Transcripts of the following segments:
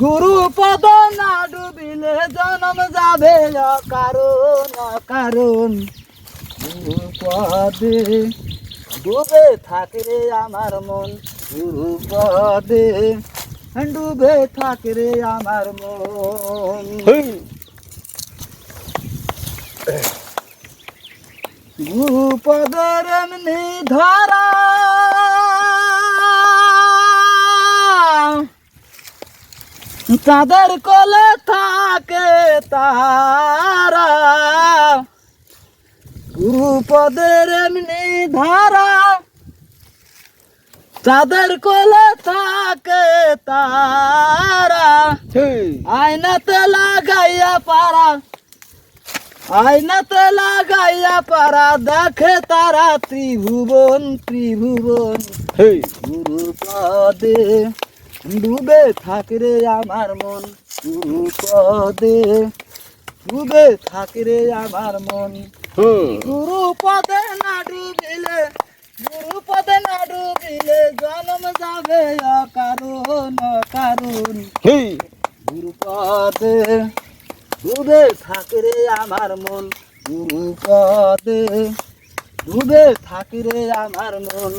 গুরু পদ না ডুবিলে জনম যাবে অকারণ অকারণ। গুরু পদে ডুবে থাকে রে আমার মন। গুরু পদে ডুবে থাকে রে আমার মন। গুরু পদের ধরা চাঁদের কোলে থাকে তারা। গুরু পদের এমনি ধারা। চাঁদের কোলে থাকে তারা। আয়নাতে লাগাইয়া পারা আয়নাতে লাগাইয়া পারা দেখে তারা ত্রিভুবন ত্রিভুবন। গুরু পদে ডুবে থাকে রে আমার মন গুরু পদে ডুবে থাকে রে আমার মন গুরু পদে না ডুবিলে গুরু পদে না ডুবিলে জন্ম যাবে অকারণ অকারণ। গুরু পদে ডুবে থাকে রে আমার মন গুরু পদে ডুবে থাকে রে আমার মন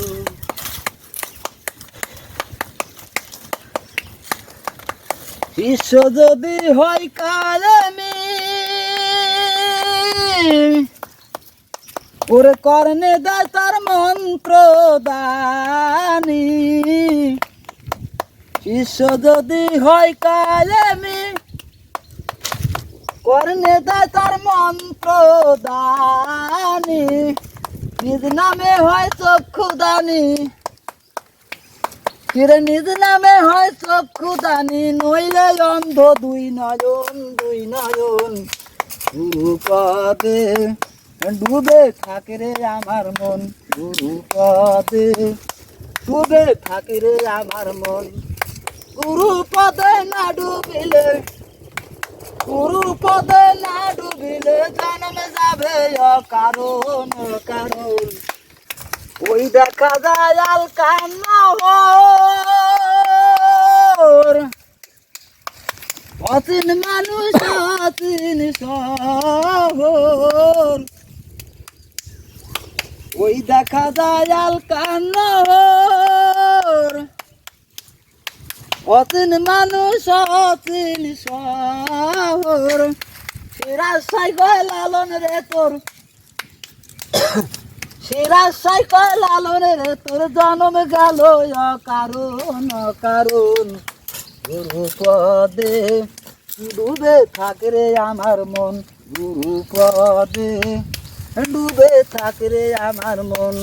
বিশ্ব যদি হয় কালেমি ওরে কর্ণে দেয় তার মন্ত্র দানি। বিশ্ব যদি হয় কালেমি কর্ণে দেয় তার মন্ত্র দানি। নিজ নামে হয় চক্ষু দানি। কিরে নিজ নামে হয় চক্ষু দানি নইলে অন্ধ দুই নয়ন দুই নয়ন। গুরু ডুবে থাকে রে আমার মন গুরু ডুবে থাকে রে আমার মন। গুরু না ডুবিলে গুরু না ডুবিলে জন্মে যাবে অকারণ কারণ ওই দেখা যায় আল কান্নর অচিন মানুষ অচিন শহর ওই দেখা যায় আল কান্নর। অচিন মানুষ, অচিন শহর সিরাজ সাই কয় লালন রে তোর। সিরাজ সাই কয় লালন রে তোর। জন্ম গেল অকারণ অকারণ। গুরু পদে ডুবে থাকে রে আমার মন গুরু পদে। ডুবে থাকে রে আমার মন